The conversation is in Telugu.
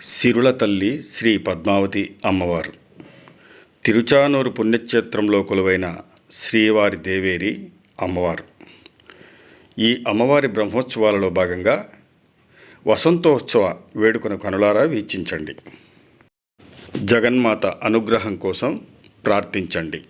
సిరుల తల్లి శ్రీ పద్మావతి అమ్మవారు. తిరుచానూరు పుణ్యక్షేత్రంలో కొలువైన శ్రీవారి దేవేరి అమ్మవారు. ఈ అమ్మవారి బ్రహ్మోత్సవాలలో భాగంగా వసంతోత్సవ వేడుకను కనులారా వీక్షించండి. జగన్మాత అనుగ్రహం కోసం ప్రార్థించండి.